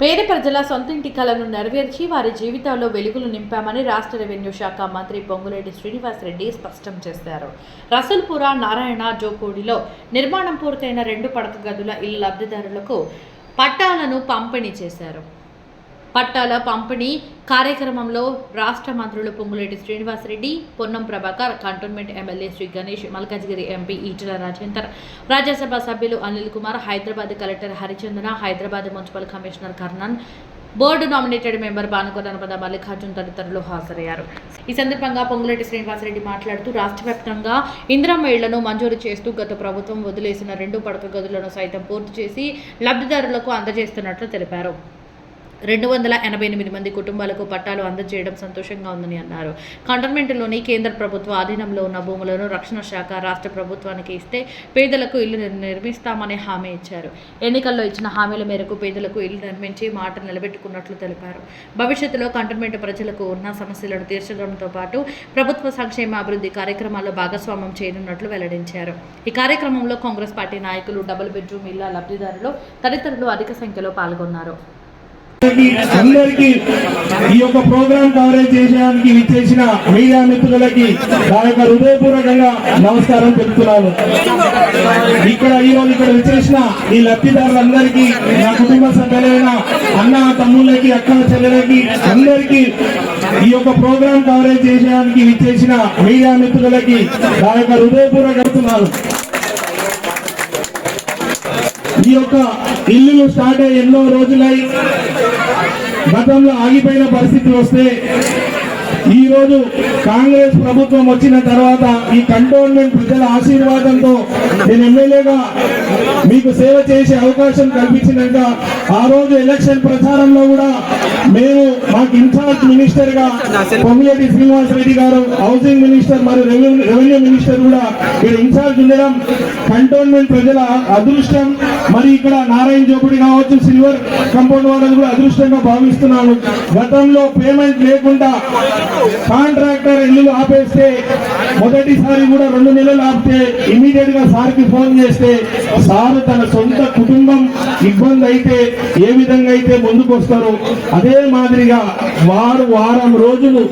పేద ప్రజల సొంతింటి కలను నెరవేర్చి వారి జీవితాల్లో వెలుగులు నింపామని రాష్ట్ర రెవెన్యూ శాఖ మంత్రి పొంగులేటి శ్రీనివాసరెడ్డి స్పష్టం చేశారు. రసల్పుర నారాయణ జోకోడిలో నిర్మాణం పూర్తయిన రెండు పడక గదుల ఇళ్ళ లబ్ధిదారులకు పట్టాలను పంపిణీ చేశారు. పట్టాల పంపిణీ కార్యక్రమంలో రాష్ట్ర మంత్రులు Ponguleti Srinivasareddy Ponnam Prabhakar cantonment MLA Sri Ganesh Malkajgiri MP Etela Rajender Rajyasabha సభ్యులు Anil Kumar Hyderabad collector Harichandana Hyderabad municipal commissioner Karnan board nominated member Banukondanapada Mallikarjun తదితరులు హాజరయ్యారు. ఈ సందర్భంగా పొంగులేటి శ్రీనివాసరెడ్డి మాట్లాడుతూ రాష్ట్ర వ్యాప్తంగా ఇందిరమ్మ ఇళ్ళను మంజూరు చేస్తూ గత ప్రభుత్వం వదిలేసిన రెండు పడక గదులను సైతం పూర్తి చేసి లబ్ధిదారులకు అందజేస్తున్నట్లు తెలిపారు. రెండు వందల ఎనభై ఎనిమిది మంది కుటుంబాలకు పట్టాలు అందజేయడం సంతోషంగా ఉందని అన్నారు. కంటోన్మెంట్లోని కేంద్ర ప్రభుత్వ ఆధీనంలో ఉన్న భూములను రక్షణ శాఖ రాష్ట్ర ప్రభుత్వానికి ఇస్తే పేదలకు ఇల్లు నిర్- నిర్మిస్తామని హామీ ఇచ్చారు. ఎన్నికల్లో ఇచ్చిన హామీల మేరకు పేదలకు ఇల్లు నిర్మించి మాట నిలబెట్టుకున్నట్లు తెలిపారు. భవిష్యత్తులో కంటోన్మెంట్ ప్రజలకు ఉన్న సమస్యలను తీర్చడంతో పాటు ప్రభుత్వ సంక్షేమ అభివృద్ధి కార్యక్రమాల్లో భాగస్వామ్యం చేయనున్నట్లు వెల్లడించారు. ఈ కార్యక్రమంలో కాంగ్రెస్ పార్టీ నాయకులు డబుల్ బెడ్రూమ్ ఇళ్ళ లబ్ధిదారులు తదితరులు అధిక సంఖ్యలో పాల్గొన్నారు. అందరికి ఈ యొక్క ప్రోగ్రామ్ కవరేజ్ చేయడానికి విచ్చేసిన మీడియా మిత్రులకి నా యొక్క హృదయపూర్వకంగా నమస్కారం చెప్తున్నాను. ఇక్కడ ఈ రోజు ఇక్కడ విచ్చేసిన ఈ లబ్ధిదారులందరికీ నా కుటుంబ సభ్యులైన అన్న తమ్ముళ్ళకి అక్క చెల్లెలకి అందరికీ ఈ యొక్క ప్రోగ్రామ్ కవరేజ్ చేయడానికి విచ్చేసిన మీడియా మిత్రులకి నా యొక్క హృదయపూర్వక ఈ యొక్క ఇల్లులు స్టార్ట్ అయ్యి ఎన్నో రోజులై గతంలో ఆగిపోయిన పరిస్థితి వస్తే ఈ రోజు కాంగ్రెస్ ప్రభుత్వం వచ్చిన తర్వాత ఈ కంటోన్మెంట్ ప్రజల ఆశీర్వాదంతో నేను ఎమ్మెల్యేగా మీకు సేవ చేసే అవకాశం కల్పించినాక ఆ రోజు ఎలక్షన్ ప్రచారంలో కూడా మేము మాకు ఇన్ఛార్జ్ మినిస్టర్గా పొంగులేటి శ్రీనివాస్ రెడ్డి గారు హౌసింగ్ మినిస్టర్ మరియు రెవెన్యూ రెవెన్యూ మినిస్టర్ కూడా ఇక్కడ ఇన్ఛార్జ్ ఉండడం కంటోన్మెంట్ ప్రజల అదృష్టం మరి ఇక్కడ నారాయణ జోపుడి కావచ్చు సిల్వర్ కంపౌండ్ వాళ్ళని కూడా అదృష్టంగా భావిస్తున్నాను. గతంలో పేమెంట్ లేకుండా కాంట్రాక్టర్ ఇల్లు ఆపేస్తే మొదటిసారి కూడా రెండు నెలలు ఆపితే ఇమీడియట్గా సార్కి ఫోన్ చేస్తే సార్ తన సొంత కుటుంబం ఇబ్బంది అయితే ఏ విధంగా అయితే ముందుకు వస్తారో అదే మాదిరిగా వారు వారం రోజులు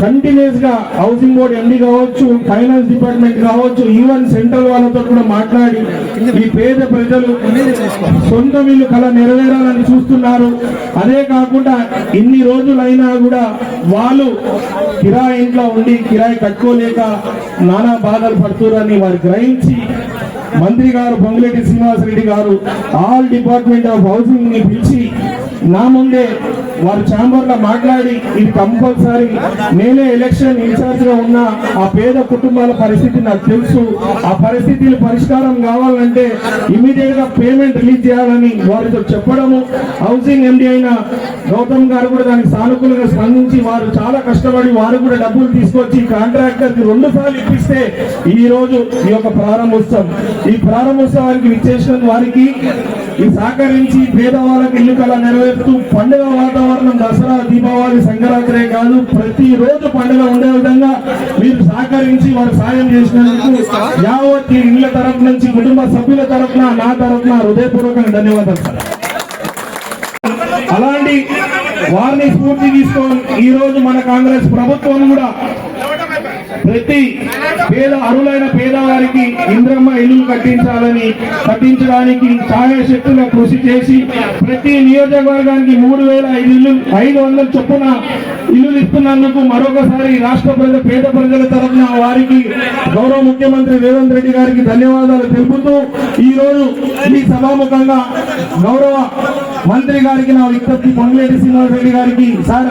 కంటిన్యూస్గా హౌసింగ్ బోర్డ్ ఎండి కావచ్చు ఫైనాన్స్ డిపార్ట్మెంట్ కావచ్చు ఈవెన్ సెంట్రల్ వాళ్ళతో కూడా మాట్లాడి ఈ పేద ప్రజలు సొంత వీళ్ళు కళ నెరవేరాలని చూస్తున్నారు. అదే కాకుండా ఇన్ని రోజులైనా కూడా వాళ్ళు కిరాయి ఇంట్లో ఉండి కిరాయి కట్టుకోలేక నానా బాధలు పడుతున్నారని వారు గ్రహించి మంత్రి గారు పొంగులేటి శ్రీనివాసరెడ్డి గారు ఆల్ డిపార్ట్మెంట్ ఆఫ్ హౌసింగ్ని పిలిచి నా ముందే వారు ఛాంబర్లో మాట్లాడి ఇది కంపల్సరీ నేనే ఎలక్షన్ ఇన్ఛార్జ్గా ఉన్న ఆ పేద కుటుంబాల పరిస్థితి నాకు తెలుసు. ఆ పరిస్థితులు పరిష్కారం కావాలంటే ఇమీడియట్గా పేమెంట్ రిలీజ్ చేయాలని వారితో చెప్పడము. హౌసింగ్ ఎండి అయిన గౌతమ్ గారు కూడా దానికి సానుకూలంగా స్పందించి వారు చాలా కష్టపడి వారు కూడా డబ్బులు తీసుకొచ్చి కాంట్రాక్టర్ రెండు సార్లు ఇప్పిస్తే ఈ రోజు ఈ యొక్క ప్రారంభోత్సవం. ఈ ప్రారంభోత్సవానికి విచ్చేసిన వారికి ఈ సహకరించి పేదవాళ్ళకి ఇల్లు కళ నెరవేరుతూ పండుగ వాతావరణం దసరా దీపావళి సంక్రాంతి కాదు ప్రతి రోజు పండుగ ఉండే విధంగా మీరు సహకరించి వారు సాయం చేసినందుకు యావత్ ఇళ్ళ తరపు నుంచి కుటుంబ సభ్యుల తరపున నా తరపున హృదయపూర్వకంగా ధన్యవాదాలు సార్. అలాంటి వారిని స్ఫూర్తి తీసుకొని ఈ రోజు మన కాంగ్రెస్ ప్రభుత్వం కూడా ప్రతి పేద అరులైన పేదవారికి ఇంద్రమ్మ ఇల్లు కట్టించాలని కట్టించడానికి సహాయశక్తుల కృషి చేసి ప్రతి నియోజకవర్గానికి మూడు వేల ఐదు ఇల్లు ఐదు వందల చొప్పున ఇల్లు ఇస్తున్నందుకు మరొకసారి రాష్ట్ర ప్రజల పేద ప్రజల తరఫున వారికి గౌరవ ముఖ్యమంత్రి రేవంత్ రెడ్డి గారికి ధన్యవాదాలు తెలుపుతూ ఈ రోజు ఈ సభాముఖంగా గౌరవ మంత్రి గారికి నా విజ్ఞప్తి పొంగులేటి శ్రీనివాస రెడ్డి గారికి సార్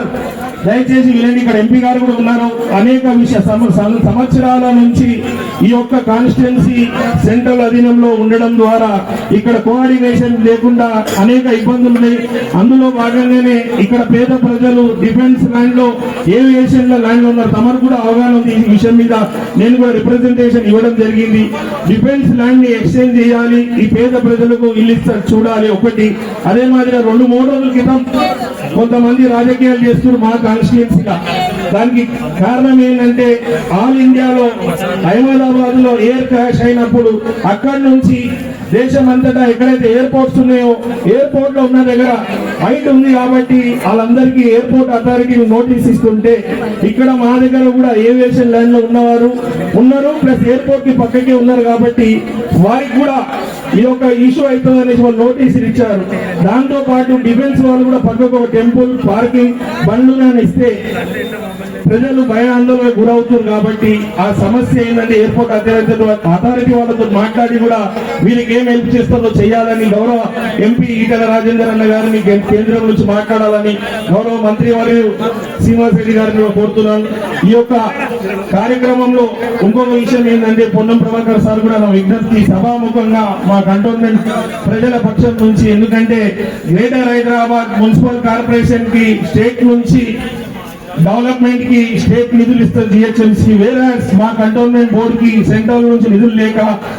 దయచేసి వీళ్ళని ఇక్కడ ఎంపీ గారు కూడా ఉన్నారు. అనేక విషయ సంవత్సరాల నుంచి ఈ యొక్క కాన్స్టిట్యున్సీ సెంట్రల్ అధీనంలో ఉండడం ద్వారా ఇక్కడ కోఆర్డినేషన్ లేకుండా అనేక ఇబ్బందులు ఉన్నాయి. అందులో భాగంగానే ఇక్కడ పేద ప్రజలు డిఫెన్స్ ల్యాండ్లో ఏవియేషన్ ల్యాండ్లో ఉన్నారు. తమరు కూడా అవగాహన ఉంది ఈ విషయం మీద. నేను కూడా రిప్రజెంటేషన్ ఇవ్వడం జరిగింది. డిఫెన్స్ ల్యాండ్ని ఎక్స్చేంజ్ చేయాలి. ఈ పేద ప్రజలకు ఇల్లు ఇస్తారు చూడాలి ఒకటి. అదే మాదిరిగా రెండు మూడు రోజుల క్రితం కొంతమంది రాజకీయాలు చేస్తున్నారు. మా కాన్స్టిట్యున్సీగా దానికి కారణం ఏంటంటే ఆల్ ఇండియాలో అహ్మదాబాద్లో ఎయిర్ క్రాష్ అయినప్పుడు అక్కడి నుంచి దేశమంతటా ఎక్కడైతే ఎయిర్పోర్ట్స్ ఉన్నాయో ఎయిర్పోర్ట్లో ఉన్న దగ్గర హైట్ ఉంది కాబట్టి వాళ్ళందరికీ ఎయిర్పోర్ట్ అథారిటీ నోటీస్ ఇస్తుంటే ఇక్కడ మా దగ్గర కూడా ఏవియేషన్ లైన్లో ఉన్నవారు ఉన్నారు ప్లస్ ఎయిర్పోర్ట్కి పక్కకే ఉన్నారు కాబట్టి వారికి కూడా ఈ యొక్క ఇష్యూ అవుతుంది అనేసి వాళ్ళు నోటీసులు ఇచ్చారు. దాంతో పాటు డిఫెన్స్ వాళ్ళు కూడా పక్కకు ఒక టెంపుల్ పార్కింగ్ బండ్లు ఇస్తే ప్రజలు భయ ఆందోళనకు గురవుతున్నారు కాబట్టి ఆ సమస్య ఏంటంటే ఎయిర్పోర్ట్ అథారిటీ అథారిటీ వాళ్ళతో మాట్లాడి కూడా వీరికి ఏం హెల్ప్ చేస్తారో చేయాలని గౌరవ ఎంపీ ఈటల రాజేందర్ అన్న గారిని కేంద్రం నుంచి మాట్లాడాలని గౌరవ మంత్రి మరియు శ్రీనివాస్ రెడ్డి గారిని కోరుతున్నాను. ఈ యొక్క కార్యక్రమంలో ఇంకొక విషయం ఏంటంటే పొన్నం ప్రభాకర్ సార్ కూడా నా విజ్ఞప్తి సభాముఖంగా మా కంటోన్మెంట్ ప్రజల పక్షం నుంచి ఎందుకంటే గ్రేటర్ హైదరాబాద్ మున్సిపల్ కార్పొరేషన్కి స్టేట్ నుంచి డెవలప్మెంట్కి స్టేట్ నిధులు ఇస్తారు జిహెచ్ఎంసీ. వేరే మా కంటోన్మెంట్ బోర్డు కి సెంట్రల్ నుంచి నిధులు లేక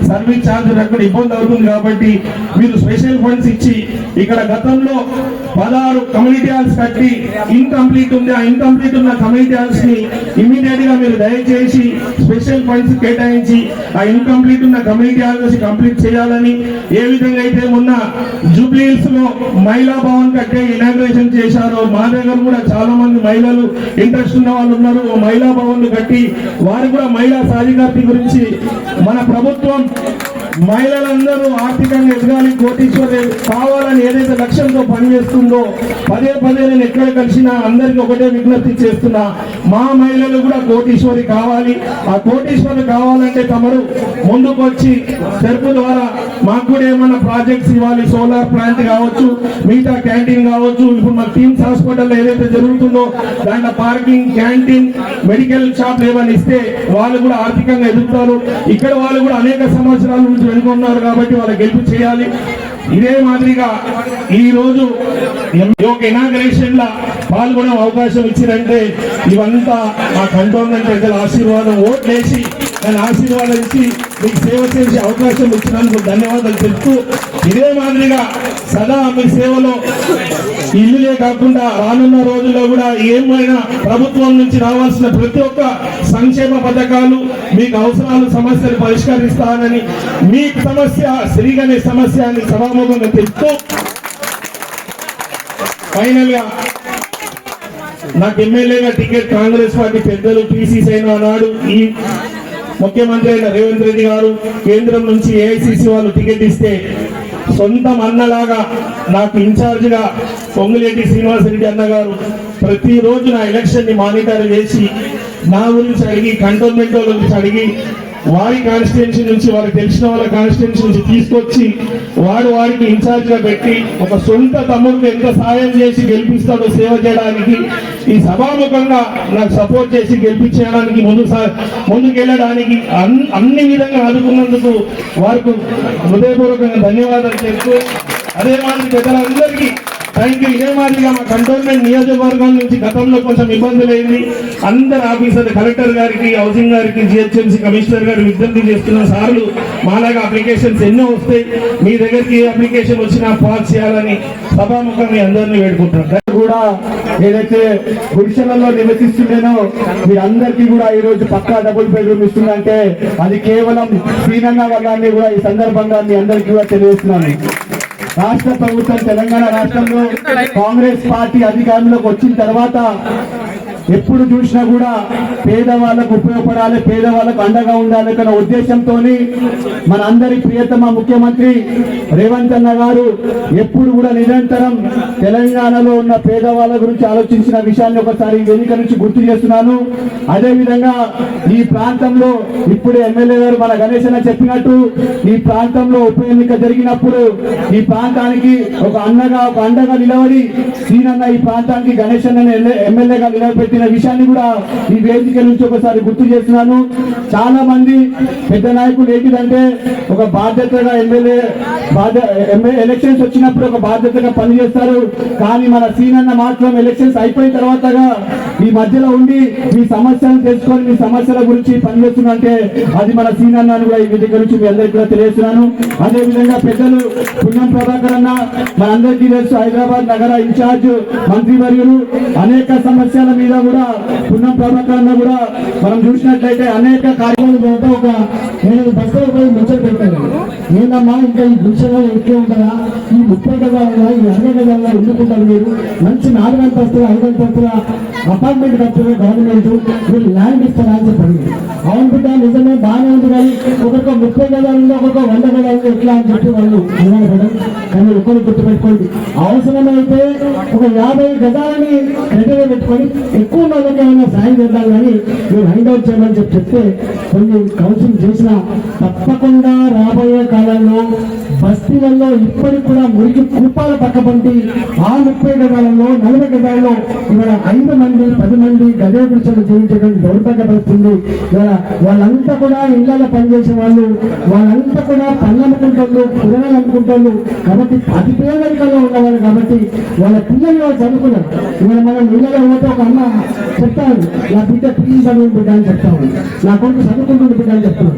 సర్వీస్ ఛార్జ్ అక్కడ ఇబ్బంది అవుతుంది కాబట్టి మీరు స్పెషల్ ఫండ్స్ ఇచ్చి ఇక్కడ గతంలో పదహారు కమ్యూనిటీ హాల్స్ కట్టి ఇన్కంప్లీట్ ఉంది ఆ ఇన్కంప్లీట్ ఉన్న కమ్యూనిటీ హాల్స్ని ఇమీడియట్గా మీరు దయచేసి స్పెషల్ ఫండ్స్ కేటాయించి ఆ ఇన్కంప్లీట్ ఉన్న కమ్యూనిటీ హాల్స్ కంప్లీట్ చేయాలని ఏ విధంగా అయితే ఉన్న జూబ్లీహిల్స్లో మహిళా భవన్ కట్టే ఇనాగ్రేషన్ చేశారో మా దగ్గర కూడా చాలా మంది మహిళలు ఇంట్రెస్ట్ ఉన్న వాళ్ళు ఉన్నారు. ఓ మహిళా భవన్లు కట్టి వారు కూడా మహిళా సాధికారత గురించి మన ప్రభుత్వం మహిళలందరూ ఆర్థికంగా ఎదగాలి కోటీశ్వరి కావాలని ఏదైతే లక్ష్యంతో పనిచేస్తుందో పదే పదే నేను ఎక్కడ కలిసినా అందరికి ఒకటే విజ్ఞప్తి చేస్తున్నా మా మహిళలు కూడా కోటీశ్వరి కావాలి. ఆ కోటీశ్వరి కావాలంటే తమరు ముందుకు వచ్చి తెరుపు ద్వారా మాకు కూడా ఏమైనా ప్రాజెక్ట్స్ ఇవ్వాలి సోలార్ ప్లాంట్ కావచ్చు మిగతా క్యాంటీన్ కావచ్చు. ఇప్పుడు మన టీమ్స్ హాస్పిటల్ ఏదైతే జరుగుతుందో దాంట్లో పార్కింగ్ క్యాంటీన్ మెడికల్ షాప్ ఏమైనా ఇస్తే వాళ్ళు కూడా ఆర్థికంగా ఎదుగుతారు. ఇక్కడ వాళ్ళు కూడా అనేక సంవత్సరాల నుంచి వెనుకున్నారు కాబట్టి వాళ్ళ గెలుపు చేయాలి. ఇదే మాదిరిగా ఈ రోజు ఈ ఇనాగ్రేషన్ లా పాల్గొనే అవకాశం ఇచ్చిరంటే ఇవంతా మా కంటోన్మెంట్ ప్రజల ఆశీర్వాదం. ఓట్లేసి నేను ఆశీర్వాదం ఇచ్చి మీకు సేవ చేసే అవకాశం ఇచ్చినందుకు ధన్యవాదాలు చెప్తూ ఇదే మాదిరిగా సదా మీ సేవలో ఇల్లులే కాకుండా రానున్న రోజుల్లో కూడా ఏమైనా ప్రభుత్వం నుంచి రావాల్సిన ప్రతి ఒక్క సంక్షేమ పథకాలు మీకు అవసరాలు సమస్యలు పరిష్కరిస్తానని మీ సమస్య శ్రీగణే సమస్య అని సభాముఖంగా చెప్తూ ఫైనల్గా నాకు ఎమ్మెల్యేగా టికెట్ కాంగ్రెస్ పార్టీ పెద్దలు పిసి సైనా నాడు ఈ ముఖ్యమంత్రి అయిన రేవంత్ రెడ్డి గారు కేంద్రం నుంచి ఏఐసిసి వాళ్ళు టికెట్ ఇస్తే సొంతం అన్నలాగా నాకు ఇన్ఛార్జిగా పొంగులేటి శ్రీనివాసరెడ్డి అన్నగారు ప్రతిరోజు నా ఎలక్షన్ని మానిటర్ చేసి నా గురించి అడిగి కంటోన్మెంట్ గురించి అడిగి వారి కాన్స్టిట్యున్సీ నుంచి వారికి తెలిసిన వాళ్ళ కాన్స్టిట్యున్సీ నుంచి తీసుకొచ్చి వాడు వారికి ఇన్ఛార్జ్గా పెట్టి ఒక సొంత తమ్ముడికి ఎంత సాయం చేసి గెలిపిస్తాడో సేవ చేయడానికి ఈ సభాముఖంగా నాకు సపోర్ట్ చేసి గెలిపించడానికి ముందు ముందుకెళ్ళడానికి అన్- అన్ని విధంగా ఆదుకున్నందుకు వారికి హృదయపూర్వకంగా ధన్యవాదాలు చెప్తూ అదే మాదిరి ప్రజలందరికీ థ్యాంక్ ఇదే మాదిరిగా మా కంటోన్మెంట్ నియోజకవర్గం నుంచి గతంలో కొంచెం ఇబ్బందులు అయింది. అందరు ఆఫీసర్ కలెక్టర్ గారికి హౌసింగ్ గారికి జిహెచ్ఎంసీ కమిషనర్ గారు విజ్ఞప్తి చేస్తున్న సార్లు మాలాగా అప్లికేషన్స్ ఎన్నో వస్తాయి. మీ దగ్గరికి అప్లికేషన్ వచ్చినా పాస్ చేయాలని సభాముఖంగా అందరినీ వేడుకుంటున్నాను కూడా ఏదైతే గుడిసెలలో నివసిస్తుండేనో మీరందరికీ కూడా ఈ రోజు పక్కా డబుల్ బెడ్రూమ్ ఇస్తుందంటే అది కేవలం శ్రీరంగ వర్గాన్ని కూడా ఈ సందర్భంగా మీ అందరికీ కూడా తెలియజేస్తున్నాను. రాష్ట్ర ప్రభుత్వం తెలంగాణ రాష్ట్రంలో కాంగ్రెస్ పార్టీ అధికారంలోకి వచ్చిన తర్వాత ఎప్పుడు చూసినా కూడా పేదవాళ్ళకు ఉపయోగపడాలి పేదవాళ్ళకు అండగా ఉండాలి అనే ఉద్దేశంతో మన అందరి ప్రియతమ ముఖ్యమంత్రి రేవంత్ అన్న గారు ఎప్పుడు కూడా నిరంతరం తెలంగాణలో ఉన్న పేదవాళ్ళ గురించి ఆలోచించిన విషయాన్ని ఒకసారి ఎన్నిక నుంచి గుర్తు చేస్తున్నాను. అదేవిధంగా ఈ ప్రాంతంలో ఇప్పుడు ఎమ్మెల్యే గారు మన గణేష్ అన్న చెప్పినట్టు ఈ ప్రాంతంలో ఉప ఎన్నిక జరిగినప్పుడు ఈ ప్రాంతానికి ఒక అన్నగా ఒక అండగా నిలబడి సీనన్న ఈ ప్రాంతానికి గణేష్ అన్న ఎమ్మెల్యేగా నిలబెట్టిన విషయాన్ని కూడా ఈ వేదిక నుంచి ఒకసారి గుర్తు చేస్తున్నాను. చాలా మంది పెద్ద నాయకులు ఏంటిదంటే ఒక బాధ్యతగా ఎమ్మెల్యే బాధ్య ఎలక్షన్స్ వచ్చినప్పుడు ఒక బాధ్యతగా పనిచేస్తారు. కానీ మన సీనన్న మాత్రం ఎలక్షన్స్ అయిపోయిన తర్వాతగా ఈ మధ్యలో ఉండి మీ సమస్యలను తెలుసుకొని మీ సమస్యల గురించి పనిచేస్తుందంటే అది మన సీనన్న కూడా ఈ వేదిక నుంచి మీ అందరికీ కూడా తెలియజేస్తున్నాను. అదే విధంగా పెద్దలు పుణ్యం ప్రభాకర్ అన్న మనందరికీ తెలుసు హైదరాబాద్ నగర ఇన్ఛార్జ్ మంత్రివర్యులు. అనేక సమస్యల మీద కూడా పున్నం ప్రభాకర్ కూడా మనం చూసినట్లయితే అనేక కార్యక్రమాలు పోతే ఒక నేను బస్సులో పోయి ముచ్చట పెట్టాను ఏందమ్మా ఇంకా ఈ గుడిసెలో ఎక్కువ ఉంటుందా ఈ ముప్పై గదాల ఈ అరవై గదాల ఎందుకుంటారు మీరు. మంచి నాలుగు అంతస్తుల ఐదు అంతస్తుల అపార్ట్మెంట్ కట్టారు గవర్నమెంట్ మీరు ల్యాండ్ ఇస్తారా అని చెప్పండి. అవును బిడ్డ నిజమే బాగానే ఉంది కానీ ఒకరికో ముప్పై గదాలు ఉంది ఒకరికో వంద గదాలు ఉంది ఎట్లా అని చెప్పి వాళ్ళు నిలబడడం కానీ ఒకరు గుర్తుపెట్టుకోండి. అవసరమైతే ఒక యాభై గదాలని రెడీగా పెట్టుకొని ఎక్కువ మందికి ఏమైనా సాయం చేద్దాం కానీ మీరు హ్యాండ్అవుట్ చేయమని చెప్పి చెప్తే కొన్ని కౌన్సిలింగ్ చేసినా తప్పకుండా రాబోయే కాలంలో బస్తీలలో ఇప్పటికి కూడా మురికి కుప్పాల పక్కపంటి ఆ ముప్పై గదాలలో నలభై గదాలలో ఇవాళ ఐదు మంది పది మంది గదే గుడిసెలు జీవించడం దౌర్భాగ్య పరిస్థితుంది ఇవాళ వాళ్ళంతా కూడా ఇళ్ళలో పనిచేసే వాళ్ళు వాళ్ళంతా కూడా పళ్ళు అమ్ముకుంటారు కూరగాయలు అమ్ముకుంటారు కాబట్టి అతి పేదరికంలో ఉన్నవాళ్ళు కాబట్టి వాళ్ళ పిల్లలు చదువుకున్నారు. ఇవాళ మనం ఇళ్ళలో పోతే ఒక అమ్మ చెప్తాను నా బిడ్డ పిల్లి చదువు బిడ్డ అని చెప్తాను నా కొడుకు చదువుకుంటుంది బిడ్డ అని చెప్తాను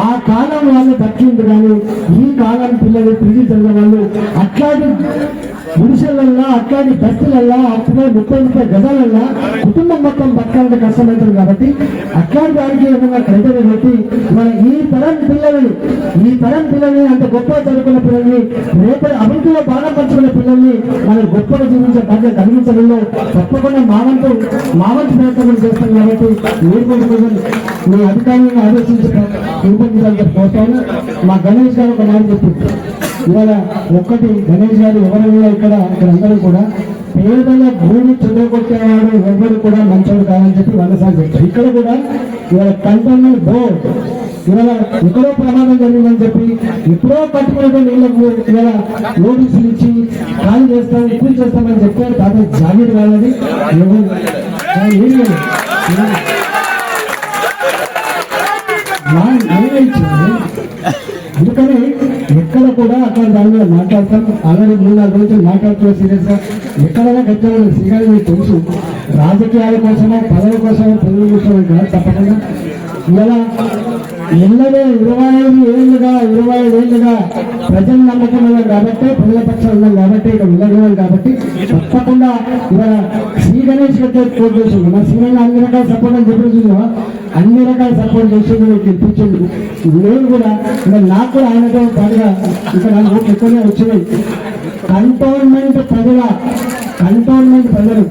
ఆ కాలం వాళ్ళు బతికింది కానీ ఈ కాలం పిల్లలు పీజీ చదివే వాళ్ళు అట్లాంటి గుడిసెలల్లా అట్లాంటి బస్సులల్లా అట్లా ముప్పై ముప్పై గదాలల్లా కుటుంబం మొత్తం బతకాలంటే కష్టమవుతుంది కాబట్టి అట్లాంటి వారికి ఏమైనా క్రైటీరియా పెట్టి మన ఈ తరం పిల్లల్ని ఈ తరం పిల్లల్ని అంత గొప్ప చదువుకున్న పిల్లల్ని రేపటి అభివృద్ధిలో భాగం పంచుకున్న పిల్లల్ని మనం గొప్పగా జీవించే బాధ్యత కలిగించడంలో తప్పకుండా మావంతు మావంతు ప్రయత్నం చేస్తాం కాబట్టి మీరు కొంచెం మీ అధికారులను ఆదేశించి రూపొందించాలని కోరుతాను మా గణేష్ గారు ఒక మాట చెప్పింది ఇవాళ ఒక్కటి గణేష్ గారు ఎవరైనా ఇక్కడ ఇక్కడ అందరూ కూడా పేదల భూమి చెదగొట్టేవాడు ఎవరు కూడా మంచోడు కాదని చెప్పి వంద సార్లు చెప్తారు ఇక్కడ కూడా ఇవాళ కంటోన్మెంట్ బోర్డ్ ఇవాళ ఎక్కడో ప్రమాదం జరిగిందని చెప్పి ఎప్పుడో కట్టుకునే నీళ్ళకు ఇవాళ నోటీసులు ఇచ్చి ఖాళీ చేస్తాం ఇప్పుడు చేస్తామని చెప్పారు తాత జాగ్రత్త కాదని ఎవరు కూడా అక్కడ దాని మీద మాట్లాడతాం. అలాగే మూడు నాలుగు రోజులు మాట్లాడుతున్నా సీరియస్గా. ఎక్కడైనా గట్టిగా సీరియస్ మీకు తెలుసు. రాజకీయాల కోసమో పదవి కోసమో పదవి కోసమో కాదు తప్పకుండా. ఇలా ఎన్నడే ఇరవై ఐదు ఏళ్ళుగా ఇరవై ఐదు ఏళ్ళుగా నమ్మకం ఉన్నాం కాబట్టి ప్రజల పక్షం ఉన్నాం కాబట్టి ఇక్కడ ఉండగలం కాబట్టి తప్పకుండా ఇవాళ శ్రీ గణేష్ గారు కోట్ చేసింది. మా శ్రీరంగ అన్ని రకాల సపోర్ట్ అని చెప్పేసి అన్ని రకాల సపోర్ట్ చేసింది మీకు ఇప్పించింది నేను కూడా మరి నాకు కూడా ఆయనతో పాటుగా ఇక్కడ ఓట్లు ఎక్కువనే వచ్చినాయి. కంటోన్మెంట్ ప్రజల కంటోన్మెంట్ ప్రజలు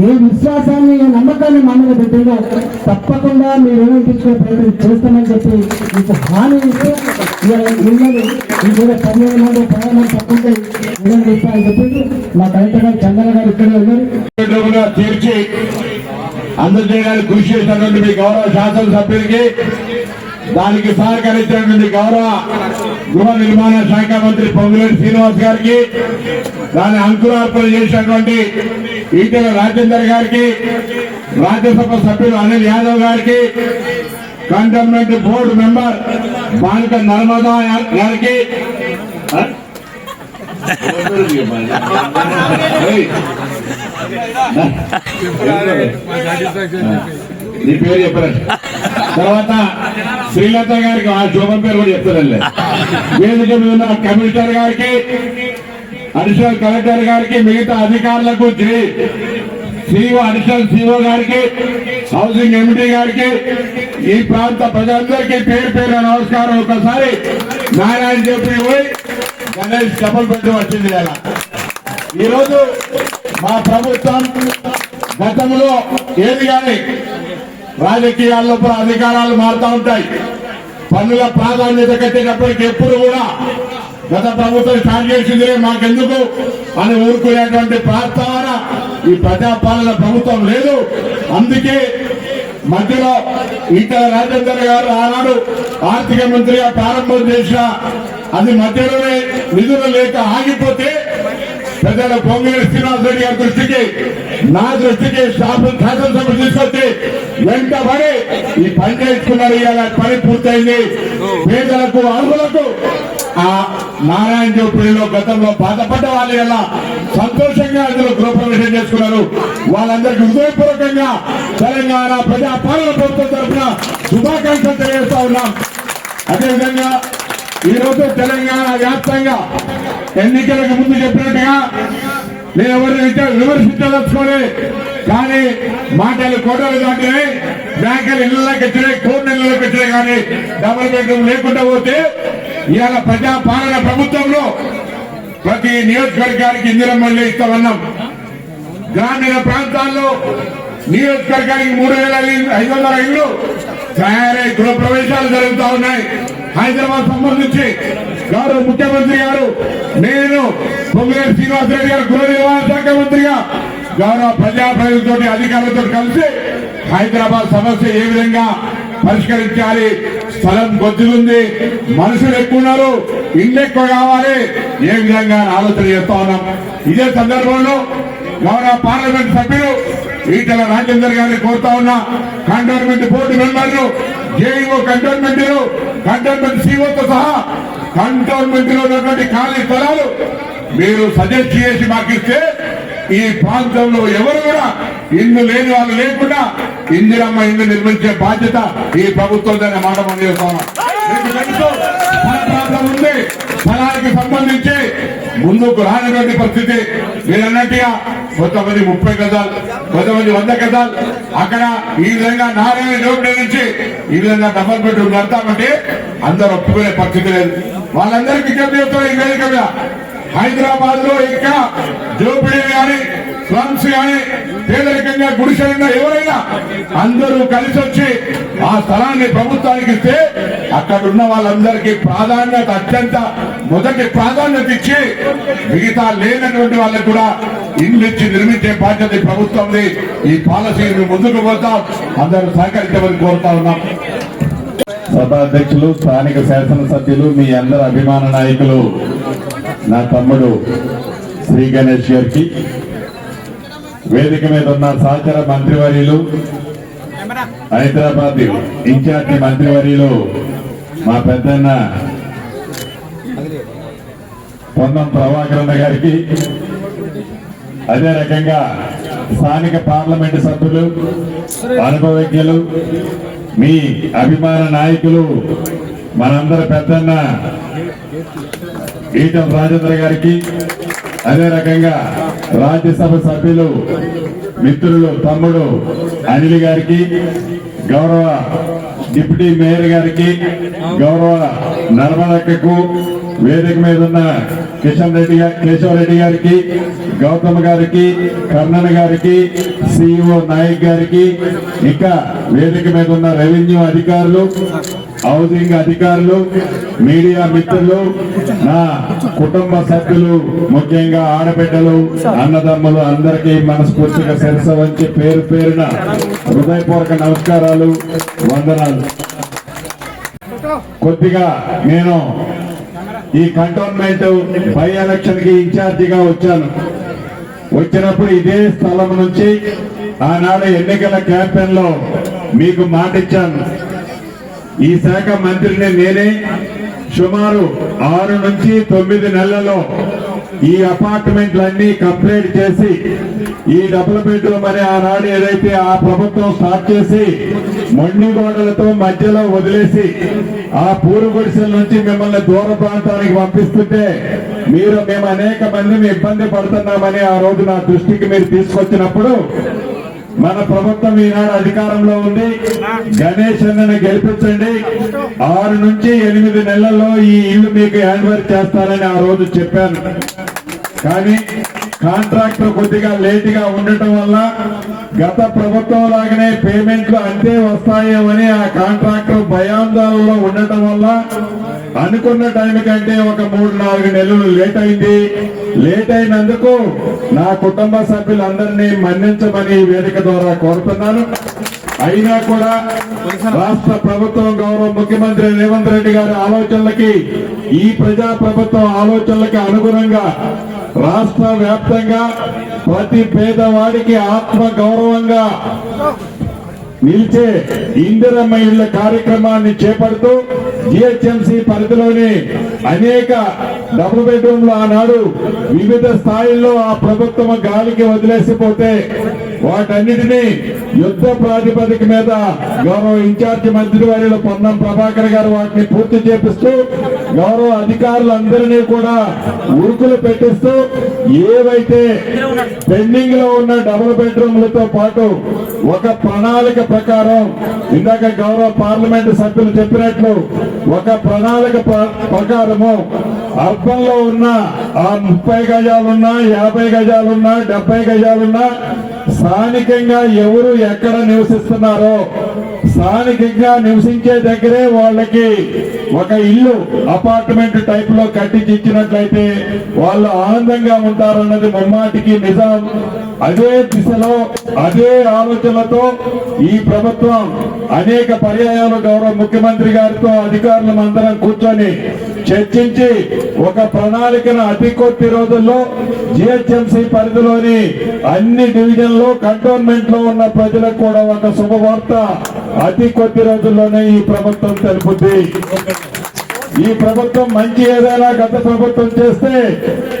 ఏ విశ్వాసాన్ని ఏ నమ్మకాన్ని మా మీద పెట్టిందో తప్పకుండా మీరు ఏమనిపించుకునే ప్రయత్నం చేస్తామని చెప్పి మీకు హామీ ఇస్తూ ఇవాళ ఇళ్ళని ఇంకొక పదిహేను మంది ప్రయాణం మంది తప్పుంటే ఇదని చెప్పాలని చెప్పి మా కలెక్టర్ గారు చందన గారు ఇక్కడే ఉన్నారు. తీర్చి అందజేయడానికి కృషి చేసినటువంటి మీ గౌరవ శాసనసభ్యులకి దానికి సహకరించినటువంటి గౌరవ గృహ నిర్మాణ శాఖ మంత్రి పొంగులేటి శ్రీనివాస్ గారికి దాన్ని అంకురార్పణ చేసినటువంటి ఈటెల రాజేందర్ గారికి రాజ్యసభ సభ్యులు అనిల్ యాదవ్ గారికి కంటోన్మెంట్ బోర్డు మెంబర్ బాలిక నర్మదా గారికి నీ పేరు చెప్పరా తర్వాత శ్రీలత గారికి ఆ శోభం పేరు కూడా చెప్తారండి వేదిక మీద కమిషనర్ గారికి అడిషనల్ కలెక్టర్ గారికి మిగతా అధికారులకు జై. సిఓ అడిషనల్ సిఓ గారికి హౌసింగ్ ఎంపీ గారికి ఈ ప్రాంత ప్రజలందరికీ పేరు పేరు నమస్కారం. ఒకసారి నారాయణ చెప్పి పోయి గణేష్ డబుల్ పెట్టి వచ్చింది ఇలా ఈరోజు మా ప్రభుత్వం గతంలో ఏది కానీ రాజకీయాల్లో కూడా అధికారాలు మారుతూ ఉంటాయి. పన్నుల ప్రాధాన్యత కట్టేటప్పటికి ఎప్పుడు కూడా గత ప్రభుత్వం స్టార్ట్ చేసిందిరే మాకెందుకు అని ఊరుకునేటువంటి ప్రార్థన ఈ ప్రజాపాలన ప్రభుత్వం లేదు. అందుకే మధ్యలో ఈటల రాజేందర్ గారు ఆనాడు ఆర్థిక మంత్రిగా ప్రారంభం చేసిన అది మధ్యలోనే నిధులు లేక ఆగిపోతే ప్రజల పొంగిలి శ్రీనివాస్ రెడ్డి గారి దృష్టికి నా దృష్టికి శాసనసభ తీసుకొచ్చి వెంటబడి ఈ పని చేసుకున్నారు ఇవాళ పని పూర్తయింది. పేదలకు అర్హులకు ఆ నారాయణ జోపిడిలో గతంలో బాధపడ్డ వాళ్ళు ఎలా సంతోషంగా అందులో గృహప్రవేశం చేసుకున్నారు. వాళ్ళందరికీ హృదయపూర్వకంగా తెలంగాణ ప్రజా పాలన ప్రభుత్వం తరఫున శుభాకాంక్షలు తెలియజేస్తా ఉన్నాం. అదేవిధంగా ఈరోజు తెలంగాణ వ్యాప్తంగా ఎన్నికలకు ముందు చెప్పినట్టుగా నేను ఎవరిని విచ- విమర్శించదలుచుకోలే. కానీ మాటలు కోటలు దాటినాయి. బ్యాంకులు ఇళ్ళలోకి వచ్చినాయి కోర్టు ఇళ్ళలోకి వచ్చినాయి కానీ డబుల్ బెడ్రూమ్ లేకుండా పోతే ఇవాళ ప్రజా పాలన ప్రభుత్వంలో ప్రతి నియోజకవర్గానికి మళ్ళీ ఇస్తామన్నాం. గ్రామీణ ప్రాంతాల్లో నియోజకవర్గానికి మూడు వేల ఐదు వందల ఇళ్ళు తయారై గృహ ప్రవేశాలు జరుగుతూ ఉన్నాయి. హైదరాబాద్ సంబంధించి గౌరవ ముఖ్యమంత్రి గారు నేను పొంగులేరు శ్రీనివాసరెడ్డి గారు గృహ నిర్వహణ శాఖ మంత్రిగా గౌరవ ప్రజాప్రతినిధులతో అధికారులతో కలిసి హైదరాబాద్ సమస్య ఏ విధంగా పరిష్కరించాలి స్థలం కొద్దిగుంది మనుషులు ఎక్కువ ఉన్నారు ఇండ్లు ఎక్కువ కావాలి ఏ విధంగా ఆలోచన చేస్తా ఉన్నాం. ఇదే సందర్భంలో గౌరవ పార్లమెంట్ సభ్యులు ఈటల రాజేందర్ గారిని కోరుతా ఉన్నా. కంటోన్మెంట్ బోర్డు మెంబర్లు జేఈఓ కంటోన్మెంట్ కంటోన్మెంట్ సీఓతో సహా కంటోన్మెంట్లో ఉన్నటువంటి ఖాళీ స్థలాలు మీరు సజెస్ట్ చేసి మాకు ఇస్తే ఈ ప్రాంతంలో ఎవరు కూడా ఇల్లు లేని వాళ్ళు లేకుండా ఇందిరమ్మ ఇల్లు నిర్మించే బాధ్యత ఈ ప్రభుత్వం మాట మనం ప్రాంతం ఉంది. స్థలానికి సంబంధించి ముందుకు రానటువంటి పరిస్థితి. మీరు అన్నట్టుగా కొంతమంది ముప్పై గజాలు కొంతమంది వంద గజాలు. అక్కడ ఈ విధంగా నారాయణ జోగుడి నుంచి ఈ విధంగా డబల్ బెడ్రూమ్ కడతామంటే అందరు ఒప్పుకునే పరిస్థితి లేదు. వాళ్ళందరికీ విజ్ఞప్తి చేస్తాం ఈ వేదిక మీద. హైదరాబాద్లో ఇంకా జోపిడి గాని స్లమ్స్ గాని పేదరికంగా గుడిసెలున్న ఎవరైనా అందరూ కలిసి వచ్చి ఆ స్థలాన్ని ప్రభుత్వానికి ఇస్తే అక్కడ ఉన్న వాళ్ళందరికీ ప్రాధాన్యత అత్యంత మొదటి ప్రాధాన్యత ఇచ్చి మిగతా లేనటువంటి వాళ్ళకు కూడా ఇల్లు ఇచ్చి నిర్మించే బాధ్యత ఈ ప్రభుత్వంది. ఈ పాలసీని ముందుకు పోతాం. అందరూ సహకరించమని కోరుతా ఉన్నాం. సభాధ్యక్షులు స్థానిక శాసనసభ్యులు మీ అందరి అభిమాన నాయకులు నా తమ్ముడు శ్రీ గణేష్ గారికి వేదిక మీద ఉన్న సహచర మంత్రివర్యులు హైదరాబాద్ ఇన్ఛార్జి మంత్రివర్యులు మా పెద్దన్న పొన్నం ప్రభాకరణ గారికి అదే రకంగా స్థానిక పార్లమెంటు సభ్యులు అనుభవజ్ఞులు మీ అభిమాన నాయకులు మనందరి పెద్దన్న ఈటల రాజేంద్ర గారికి అదే రకంగా రాజ్యసభ సభ్యులు మిత్రులు తమ్ముడు అనిల్ గారికి గౌరవ డిప్యూటీ మేయర్ గారికి గౌరవ నర్మలక్కకు వేదిక మీద ఉన్న కిషన్ రెడ్డి గారి రెడ్డి గారికి గౌతమ్ గారికి కర్ణన్ గారికి సిఇఓ నాయక్ గారికి ఇంకా వేదిక మీద ఉన్న రెవెన్యూ అధికారులు హౌసింగ్ అధికారులు మీడియా మిత్రులు నా కుటుంబ సభ్యులు ముఖ్యంగా ఆడబిడ్డలు అన్నదమ్ములు అందరికీ మనస్ఫూర్తిగా శిరస వంచి పేరు పేరున హృదయపూర్వక నమస్కారాలు వందనాలు. కొద్దిగా నేను ఈ కంటోన్మెంట్ బై ఎలక్షన్కి ఇన్ఛార్జిగా వచ్చాను. వచ్చినప్పుడు ఇదే స్థలం నుంచి ఆనాడు ఎన్నికల క్యాంపెయిన్లో మీకు మాట ఇచ్చాను ఈ శాఖ మంత్రిని నేనే సుమారు ఆరు నుంచి తొమ్మిది నెలల్లో ఈ అపార్ట్మెంట్లన్నీ కంప్లీట్ చేసి ఈ డబుల్ బెడ్రూమ్ అనే ఆనాడు ఏదైతే ఆ ప్రభుత్వం స్టార్ట్ చేసి మొండి గోడలతో మధ్యలో వదిలేసి ఆ పూర్వ గుడిసెల నుంచి మిమ్మల్ని దూర ప్రాంతానికి పంపిస్తుంటే మీరు మేము అనేక మందిని ఇబ్బంది పడుతున్నామని ఆ రోజు నా దృష్టికి మీరు తీసుకొచ్చినప్పుడు మన ప్రభుత్వం ఈనాడు అధికారంలో ఉంది. గణేష్ అన్నని గెలిపించండి. ఆరు నుంచి ఎనిమిది నెలల్లో ఈ ఇల్లు మీకు హ్యాండ్ ఓవర్ చేస్తానని ఆ రోజు చెప్పాను. కానీ కాంట్రాక్టర్ కొద్దిగా లేటుగా ఉండటం వల్ల గత ప్రభుత్వం లాగానే పేమెంట్లు అంతే వస్తాయేమని ఆ కాంట్రాక్టర్ భయాందోళనలో ఉండటం వల్ల అనుకున్న టైం కంటే ఒక మూడు నాలుగు నెలలు లేట్ అయింది. లేట్ అయినందుకు నా కుటుంబ సభ్యులందరినీ మన్నించమని వేదిక ద్వారా కోరుతున్నాను. అయినా కూడా రాష్ట్ర ప్రభుత్వం గౌరవ ముఖ్యమంత్రి రేవంత్ రెడ్డి గారి ఆలోచనలకి ఈ ప్రజా ప్రభుత్వం ఆలోచనలకి అనుగుణంగా రాష్ట్ర వ్యాప్తంగా ప్రతి పేదవాడికి ఆత్మ గౌరవంగా నిలిచే ఇందిరమ్మ ఇళ్ళ కార్యక్రమాన్ని చేపడుతూ జిహెచ్ఎంసి పరిధిలోని అనేక డబుల్ బెడ్రూమ్లు ఆనాడు వివిధ స్థాయిల్లో ఆ ప్రభుత్వం గాలికి వదిలేసిపోతే వాటన్నిటినీ యుద్ధ ప్రాతిపదిక మీద గౌరవ ఇన్ఛార్జి మంత్రి వారిలో పొన్నం ప్రభాకర్ గారు వాటిని పూర్తి చేపిస్తూ గౌరవ అధికారులందరినీ కూడా ఉరుకులు పెట్టిస్తూ ఏవైతే పెండింగ్లో ఉన్న డబుల్ బెడ్రూమ్లతో పాటు ఒక ప్రణాళిక ప్రకారం ఇందాక గౌరవ పార్లమెంట్ సభ్యులు చెప్పినట్లు ఒక ప్రణాళిక ప్ర- ప్రకారము అర్బన్లో ఉన్న ఆ ముప్పై గజాలున్నా యాభై గజాలున్నా డెబ్బై గజాలున్నా స్థానికంగా ఎవరు ఎక్కడ నివసిస్తున్నారో స్థానికంగా నివసించే దగ్గరే వాళ్ళకి ఒక ఇల్లు అపార్ట్మెంట్ టైప్లో కట్టించి ఇచ్చినట్లయితే వాళ్ళు ఆనందంగా ఉంటారన్నది ముమ్మాటికి నిజం. అదే దిశలో అదే ఆలోచనలతో ఈ ప్రభుత్వం అనేక పర్యాయాలు గౌరవ ముఖ్యమంత్రి గారితో అధికారులు అందరం కూర్చొని చర్చించి ఒక ప్రణాళికను అతి కొద్ది రోజుల్లో జిహెచ్ఎంసీ పరిధిలోని అన్ని డివిజన్లు కంటోన్మెంట్లో ఉన్న ప్రజలకు కూడా ఒక శుభవార్త అతి కొద్ది రోజుల్లోనే ఈ ప్రభుత్వం తెలుపుద్ది. ఈ ప్రభుత్వం మంచి ఏదైనా గత ప్రభుత్వం చేస్తే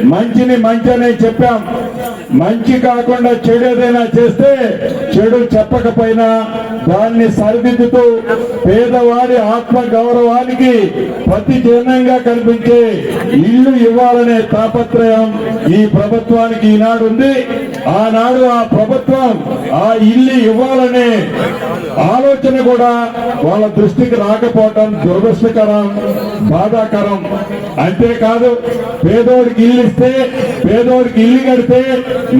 మంచిని మంచి అని చెప్పాం. మంచి కాకుండా చెడు ఏదైనా చేస్తే చెడు చెప్పకపోయినా దాన్ని సరిదిద్దుతూ పేదవాడి ఆత్మ గౌరవానికి ప్రతి చిహ్నంగా కనిపించే ఇల్లు ఇవ్వాలనే తాపత్రయం ఈ ప్రభుత్వానికి ఈనాడు ఉంది ఆనాడు ఆ ప్రభుత్వం ఆ ఇల్లు ఇవ్వాలనే ఆలోచన కూడా వాళ్ళ దృష్టికి రాకపోవటం దురదృష్టకరం బాధాకరం. అంతేకాదు పేదోడికి ఇల్లు ఇస్తే పేదోడికి ఇల్లు కడితే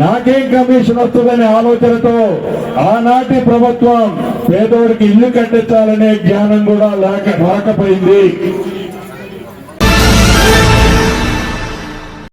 నాకేం కమిషన్ వస్తుందనే ఆలోచనతో ఆనాటి ప్రభుత్వం పేదోడికి ఇల్లు కట్టించాలనే జ్ఞానం కూడా లేక రాకపోయింది.